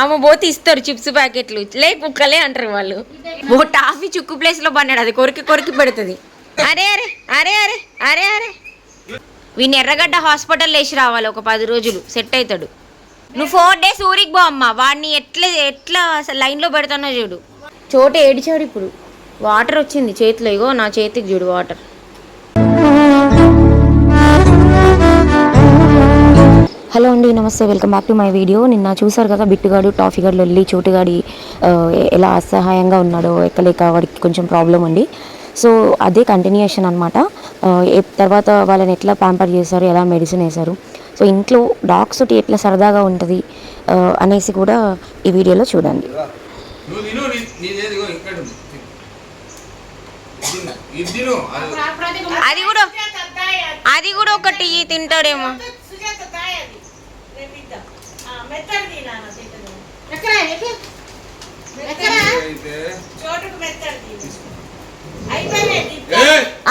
ఆమె పోతే ఇస్తారు చిప్స్ ప్యాకెట్లు. లే కుక్కలే అంటారు వాళ్ళు. ఓ టాఫీ చుక్కు ప్లేస్లో పన్నాడు అది కొరికి కొరికి పెడుతుంది. అరే అరే అరే అరే అరే అరే. వీని ఎర్రగడ్డ హాస్పిటల్ వేసి రావాలి ఒక పది రోజులు. సెట్ అవుతాడు నువ్వు ఫోర్ డేస్ ఊరికి పో అమ్మా. వాడిని ఎట్లా ఎట్లా లైన్లో పెడతానో చూడు. చోట ఏడిచాడు ఇప్పుడు. వాటర్ వచ్చింది చేతిలో. ఇగో నా చేతికి చూడు వాటర్ హలో అండి నమస్తే welcome back to my video. నిన్న చూసారు కదా బిట్టుగాడు టాఫీగాడు వెళ్ళి చోటుగాడి ఎలా అసహాయంగా ఉన్నాడో ఎక్కలేక వాడికి కొంచెం ప్రాబ్లం అండి సో అదే కంటిన్యూషన్ అనమాట తర్వాత వాళ్ళని ఎట్లా ప్యాంపర్ చేశారు ఎలా మెడిసిన్ వేశారు. సో ఇంట్లో డాగ్స్ తోటి ఎట్లా సరదాగా ఉంటుంది అనేసి కూడా ఈ వీడియోలో చూడండి. అది కూడా అది కూడా ఒకటి తింటాడేమో.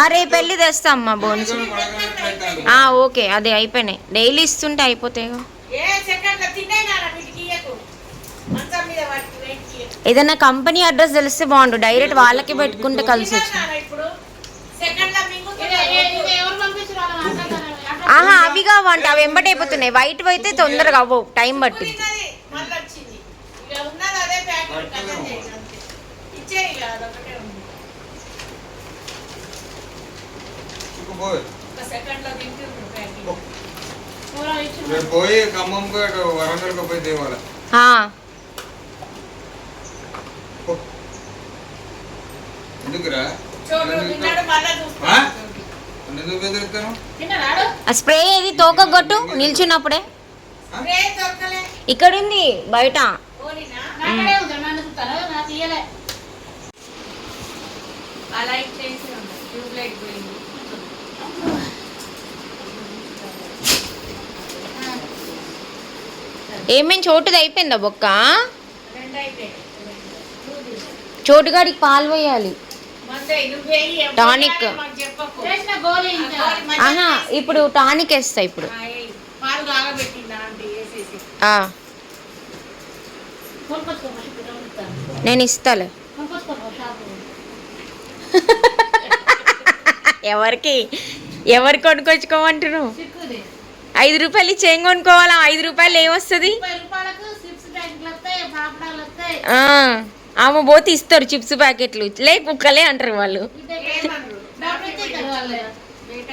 అరే పెళ్ళి తెస్తా అమ్మా బోన్స్ ఓకే అదే అయిపోయినాయి. డైలీ ఇస్తుంటే అయిపోతాయి ఏదైనా కంపెనీ అడ్రస్ తెలిస్తే బాగుండు. డైరెక్ట్ వాళ్ళకి పెట్టుకుంటే కలిసి వచ్చి ఆహా అవి కావంట అవి ఎంబటైపోతున్నాయి. వైట్ అయితే తొందరగా అవ్వవు. టైం ఇక పోయి. ఖమ్మంకు వరంగల్కి పోయి తేవాలి. ఎందుకురా ఆ? స్ప్రే ఏది? తోక కొట్టు? నిల్చున్నప్పుడే. ఇక్కడ ఉంది. బయట ఏమేం? చోటుది అయిపోయిందా బొక్క? చోటుగాడికి పాలు పోయాలి. టానిక్. ఆహా ఇప్పుడు టానిక్ వేస్తా ఇప్పుడు. నేను ఇస్తాలే. ఎవరికి? ఎవరు కొనుక్కొచ్చుకోమంటున్నావు? చిక్కుది. ఐదు రూపాయలు ఇచ్చి ఏం కొనుక్కోవాలా? ఐదు రూపాయలు ఏమొస్తుంది? ఆమె పోతే ఇస్తారు చిప్స్ ప్యాకెట్లు. లే కుక్కలే అంటారు వాళ్ళు.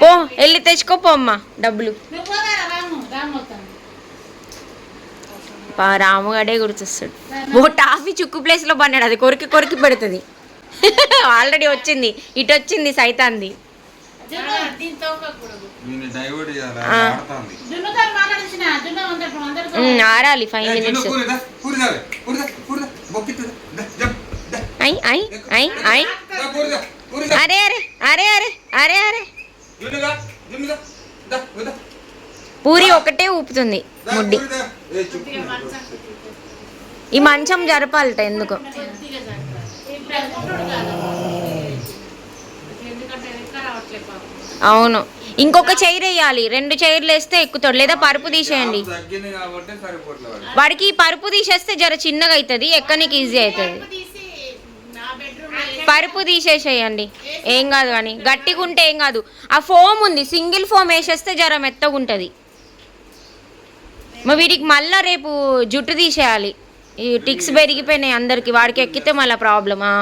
పో వెళ్ళి తెచ్చుకో పో అమ్మా డబ్బులు రాముగాడే గుర్తొస్తాడు. ఓ టాఫీ చుక్కు ప్లేస్లో పన్నాడు అది కొరికి కొరికి పెడుతుంది. ఆల్రెడీ వచ్చింది ఇటు వచ్చింది సైతాంది. ఆరాలి ఫైవ్ మినిట్స్ ఐ ఐ ఐ ఐ అరే అరే అరే అరే అరే అరే పూరి ఒకటే ఊపుతుంది ముడ్డి. ఈ మంచం జరపాలట ఎందుకు. అవును. ఇంకొక చైర్ వేయాలి. రెండు చైర్లు వేస్తే ఎక్కుతాడు. లేదా పరుపు తీసేయండి. వాడికి. పరుపు తీసేస్తే జర చిన్నగా అవుతుంది ఎక్కనికి ఈజీ అవుతుంది. పరుపు తీసేసేయండి. ఏం కాదు కానీ గట్టిగా ఉంటే ఏం కాదు. ఆ ఫోమ్ ఉంది. సింగిల్ ఫోమ్ వేసేస్తే జర మెత్తగా ఉంటుంది. మరి వీడికి మళ్ళా రేపు జుట్టు తీసేయాలి. ఈ టిక్స్ పెరిగిపోయినాయి అందరికి. వాడికి ఎక్కితే మళ్ళీ ప్రాబ్లమా?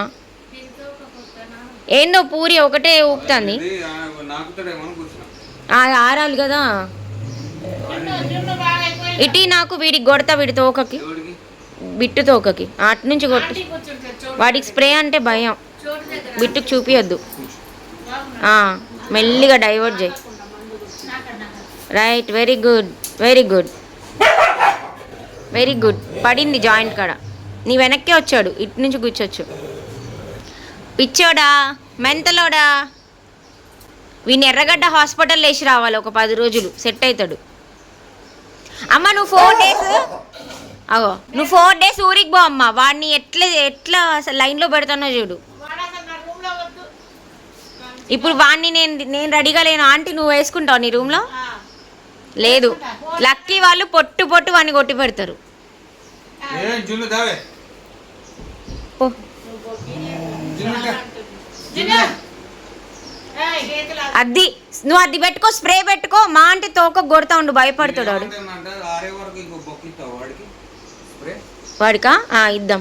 ఏందో పూరి ఒకటే ఊపుతుంది. అని ఆరాలి కదా. ఇటీ నాకు వీడికి కొడతా వీడి తోకకి. బిట్టు తోకకి. అటు నుంచి కొట్టు. వాడికి స్ప్రే అంటే భయం. బిట్టుకు చూపియొద్దు. మెల్లిగా డైవర్ట్ చేయి. Right very good very good. Very good. పడింది జాయింట్ కాడ. నీ వెనక్కే వచ్చాడు ఇటు నుంచి కూర్చోచ్చు. పిచ్చోడా మెంతలోడా? వీని ఎర్రగడ్డ హాస్పిటల్ వేసి రావాలి ఒక పది రోజులు సెట్ అవుతాడు అమ్మ నువ్వు ఫోర్ డేస్ అగో నువ్వు ఫోర్ డేస్ ఊరికి పో అమ్మ. వాడిని ఎట్లా ఎట్లా అసలు లైన్లో పెడతానో చూడు వాడు అసలు నా రూమ్లో వద్దు ఇప్పుడు వాడిని నేను నేను రెడీగా లేను. ఆంటీ నువ్వు వేసుకుంటావు నీ రూమ్లో? లేదు. లక్కీ వాళ్ళు పొట్టు పొట్టు వాడిని కొట్టి పెడతారు. అద్ది నువ్వు అది పెట్టుకో స్ప్రే పెట్టుకో మా అంటే తోక కొడతా ఉండు భయపడతాడు వాడు. వాడికి? స్ప్రే? వాడికా? ఆ, ఇద్దాం.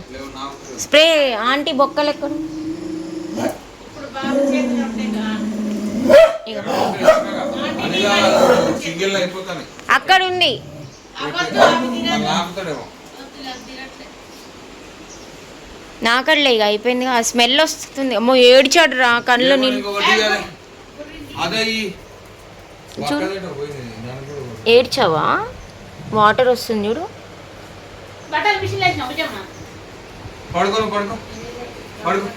స్ప్రే ఆంటీ బొక్కలు ఎక్కడ ఇప్పుడు బాబు చేతులు ఉంటాయి కదా. ఇగో అది కాదు, సింగిల్ అయిపోతాను అక్కడ ఉంది అవ్వద్దు, అవి తినద్దు. ఆపుతాడేమో వద్దులే, అది తినట్లే. నాకడలే ఇక అయిపోయింది ఆ స్మెల్ వస్తుంది అమ్మో ఏడిచాడు రా కళ్ళు. ఏడ్చావా వాటర్ వస్తుంది చూడు పడుకో పడుకో పడుకో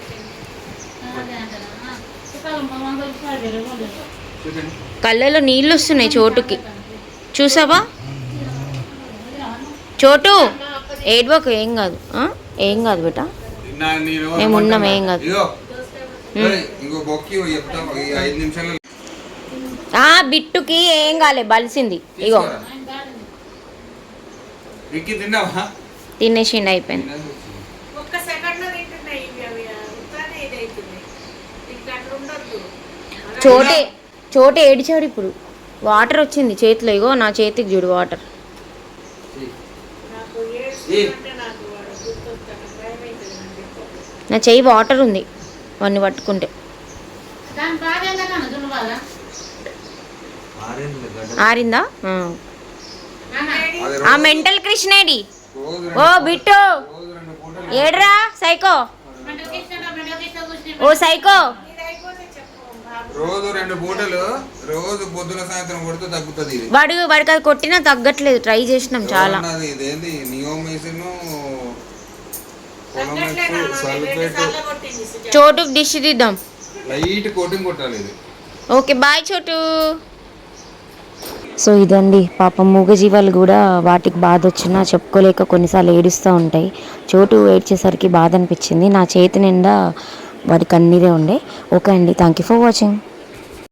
కళ్ళలో నీళ్ళు వస్తున్నాయి చోటుకి. చూసావా? చోటు! ఏడ్వకు ఏం కాదు? ఏం కాదు బేటా? మేము ఉన్నాం, ఏం కాదు. ఆ బిట్టుకి ఏం కాలే బలిసింది. ఇగో. తినేసిండి అయిపోయింది. చోటే చోటే ఏడిచాడు ఇప్పుడు. వాటర్ వచ్చింది చేతిలో ఇగో నా చేతికి చూడు వాటర్. నా చెయ్యి వాటర్ ఉంది వాడిని పట్టుకుంటే. ఆరిందా? ఆ. మెంటల్ కృష్ణేడి ఓ బిట్టు. ఏడ్రా సైకో. ఓ సైకో. రోజు రెండు పూటలు రోజు పొద్దున సాయంత్రం కొడితే తగ్గుతుంది ఇది. వాడు వాడికి అది కొట్టినా తగ్గట్లేదు ట్రై చేసినాం చాలా. ఎవరన్నది ఇదేంది? Neomycin sulphate. చోటుకి డిష్ తీద్దాం లైట్ కోటింగ్ కొట్టాలి ఇది. ఓకే బాయ్ చోటు. సో ఇదండి పాపం మూగజీవాలు కూడా వాటికి బాధ వచ్చినా చెప్పుకోలేక కొన్నిసార్లు ఏడుస్తూ ఉంటాయి. చోటు ఏడ్చేసరికి బాధ అనిపించింది. నా చేతి నిండా వాడి కన్నీరే ఉండే. ఓకే అండి థ్యాంక్ యూ ఫర్ వాచింగ్